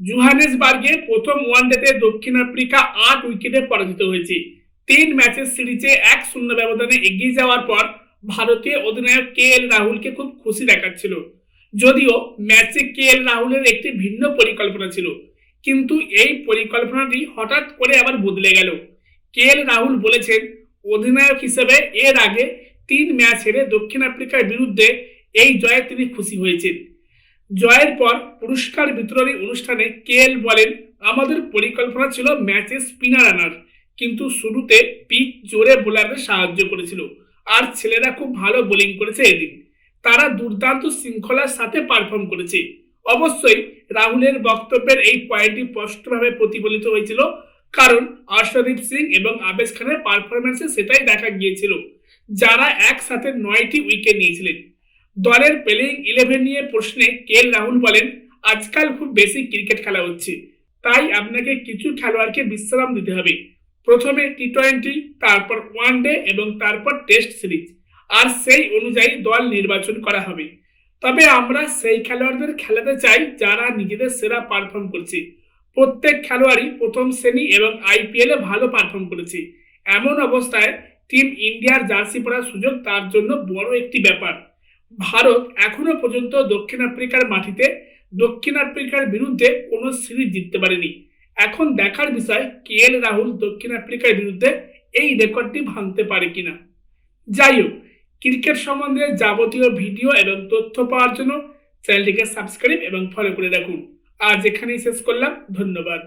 জুহানেসবার্গে প্রথম ওয়ানডেতে দক্ষিণ আফ্রিকা আট উইকেটে পরাজিত হয়েছে। তিন ম্যাচের সিরিজে এক শূন্য ব্যবধানে এগিয়ে যাওয়ার পর ভারতীয় অধিনায়ক কে এল রাহুলকে খুব খুশি দেখাচ্ছিল। যদিও ম্যাচে কে এল রাহুলের একটি ভিন্ন পরিকল্পনা ছিল। কিন্তু এই পরিকল্পনাটি হঠাৎ করে আবার বদলে গেল। কে এল রাহুল বলেছেন, অধিনায়ক হিসেবে এর আগে তিন ম্যাচ হেরে দক্ষিণ আফ্রিকার বিরুদ্ধে এই জয়ে তিনি খুশি হয়েছেন। জয়ের পর পুরস্কার বিতরণী অনুষ্ঠানে কেএল বলেন, আমাদের পরিকল্পনা ছিল ম্যাচে স্পিনার আনার, কিন্তু শুরুতে পিচ জোরে বোলারদের সাহায্য করেছিল, আর ছেলেরা খুব ভালো বোলিং করেছে এদিন। তারা দুর্দান্ত শৃঙ্খলার সাথে পারফর্ম করেছে। অবশ্যই রাহুলের বক্তব্যের এই পয়েন্টটি স্পষ্টভাবে প্রতিফলিত হয়েছিল, কারণ অর্শদীপ সিং এবং আবেশ খানের পারফরমেন্সে সেটাই দেখা গিয়েছিল। যারা একসাথে নয়টি উইকেট নিয়েছিলেন দলের প্লেইং ইলেভেন নিয়ে প্রশ্নে কে রাহুল বলেন, আজকাল খুব বেশি ক্রিকেট খেলা হচ্ছে। তাই আপনাকে কিছু খেলোয়াড়কে বিশ্রাম দিতে হবে। প্রথমে টি টোয়েন্টি তারপর ওয়ান ডে এবং তারপর টেস্ট সিরিজ আর সেই অনুযায়ী দল নির্বাচন করা হবে। তবে আমরা সেই খেলোয়াড়দের খেলাতে চাই যারা নিজেদের সেরা পারফর্ম করছে। প্রত্যেক খেলোয়াড়ই প্রথম শ্রেণি এবং আইপিএলে ভালো পারফর্ম করেছে। এমন অবস্থায় টিম ইন্ডিয়ার জার্সি পরার সুযোগ তার জন্য বড় একটি ব্যাপার। ভারত এখনও পর্যন্ত দক্ষিণ আফ্রিকার মাটিতে, দক্ষিণ আফ্রিকার বিরুদ্ধে কোনো সিরিজ জিততে পারেনি। এখন দেখার বিষয়, কে এল রাহুল দক্ষিণ আফ্রিকার বিরুদ্ধে এই রেকর্ডটি ভাঙতে পারে কিনা। যাই হোক, ক্রিকেট সম্বন্ধে যাবতীয় ভিডিও এবং তথ্য পাওয়ার জন্য চ্যানেলটিকে সাবস্ক্রাইব এবং ফলো করে রাখুন। আজ এখানেই শেষ করলাম। ধন্যবাদ।